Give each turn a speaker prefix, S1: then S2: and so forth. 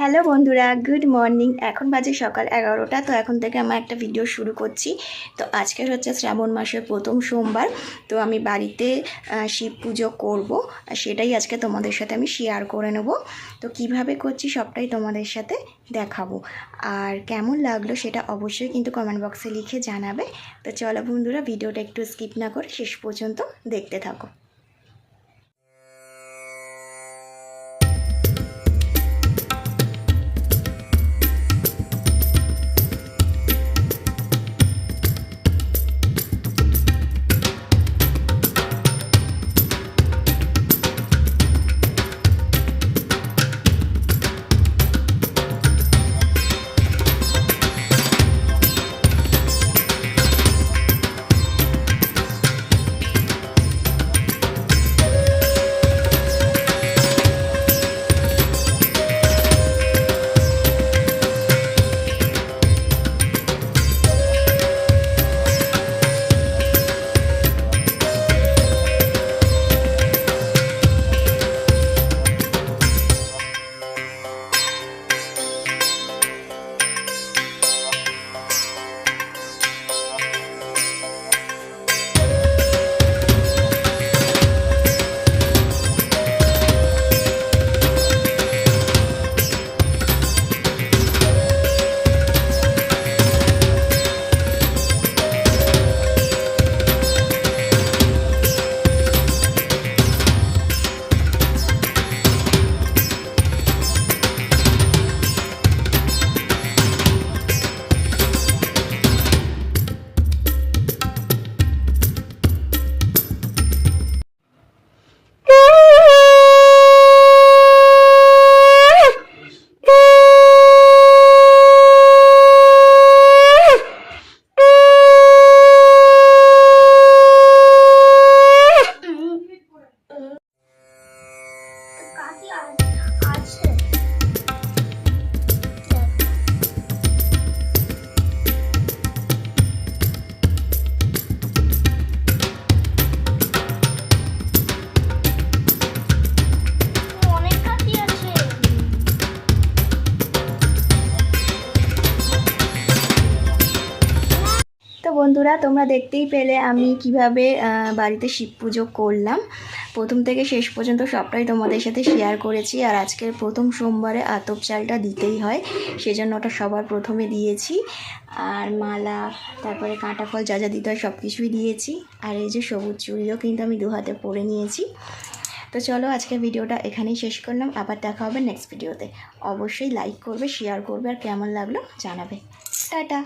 S1: Hello বন্ধুরা, good morning. এখন বাজে সকাল এগারোটা, তো এখন থেকে আমার একটা ভিডিও শুরু করছি। তো আজকে হচ্ছে শ্রাবণ মাসের প্রথম সোমবার, তো আমি বাড়িতে শিব পুজো করব। সেটাই আজকে তোমাদের সাথে আমি শেয়ার করে নেব। তো কীভাবে করছি সবটাই তোমাদের সাথে দেখাবো। আর কেমন লাগল সেটা অবশ্যই কিন্তু কমেন্ট বক্সে লিখে জানাবে। তো চলো বন্ধুরা, ভিডিওটা একটু স্কিপ না করে শেষ পর্যন্ত দেখতে থাকো।
S2: 好
S1: 吃。বন্ধুরা, তোমরা দেখতেই পেলে আমি কীভাবে বাড়িতে শিব পুজো করলাম। প্রথম থেকে শেষ পর্যন্ত সবটাই তোমাদের সাথে শেয়ার করেছি। আর আজকের প্রথম সোমবারে আতপ চালটা দিতেই হয়, সেজন্য ওটা সবার প্রথমে দিয়েছি। আর মালা, তারপরে কাঁটা ফল যা যা দিতে হয় সব কিছুই দিয়েছি। আর এই যে সবুজ চুড়িও কিন্তু আমি দু হাতে পরে নিয়েছি। তো চলো আজকের ভিডিওটা এখানেই শেষ করলাম। আবার দেখা হবে নেক্সট ভিডিওতে অবশ্যই লাইক করবে শেয়ার করবে, আর কেমন লাগল জানাবে। টাটা!